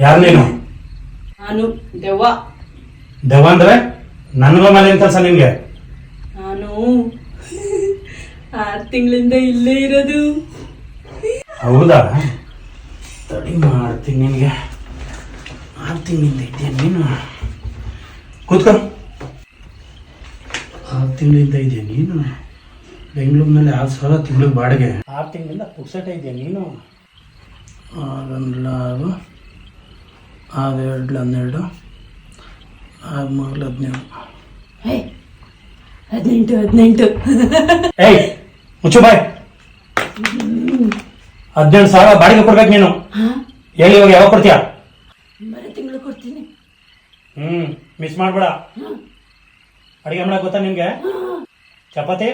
ಯಾರು ನೀನು? ನಾನು ದೆವ್ವ. ದೆವ್ವ ಅಂದ್ರೆ ನನ್ಗ ಮೇಲೆ ಕೆಲಸ ನಿನ್ಗೆ? ನಾನು ಆರು ತಿಂಗಳಿಂದ ಇಲ್ಲೇ ಇರೋದು. ಹೌದಾ? ತಡಿ ಮಾಡ್ತೀನಿ ನಿನಗೆ. ಆರು ತಿಂಗಳಿಂದ ಇದೆಯಾ ನೀನು? ಕೂತ್ಕೊ. ಆರು ತಿಂಗಳಿಂದ ಇದೆಯಾ ನೀನು? ಬೆಂಗಳೂರಿನಲ್ಲಿ ಆರು ಸಾವಿರ ತಿಂಗಳಿಗೆ ಬಾಡಿಗೆ. ಆರು ತಿಂಗಳಿಂದ ಪುಕ್ಸಟ ಇದೆಯಾ ನೀನು? ಆರು ಆರು ಎರಡು ಹನ್ನೆರಡು ಆರು ಮೂರು ಹದಿನೇಳು. ಹೇ ಹದಿನೆಂಟು ಹದಿನೆಂಟು. ಏಯ್ ಮುಚ್ಚು ಬಾಯ್. ಹದಿನೆಂಟು ಸಾವಿರ ಬಾಡಿಗೆ ಕೊಡ್ಬೇಕು ನೀನು. ಎಲ್ಲಿ ಹೇಳಿ ಇವಾಗ ಯಾವಾಗ ಕೊಡ್ತೀಯಾ? ಬರೋ ತಿಂಗಳು ಕೊಡ್ತೀನಿ. ಹ್ಞೂ ಮಿಸ್ ಮಾಡಬೇಡ. ಅಡುಗೆ ಮಾಡೋಕೆ ಗೊತ್ತಾ ನಿಮಗೆ ಚಪಾತಿ?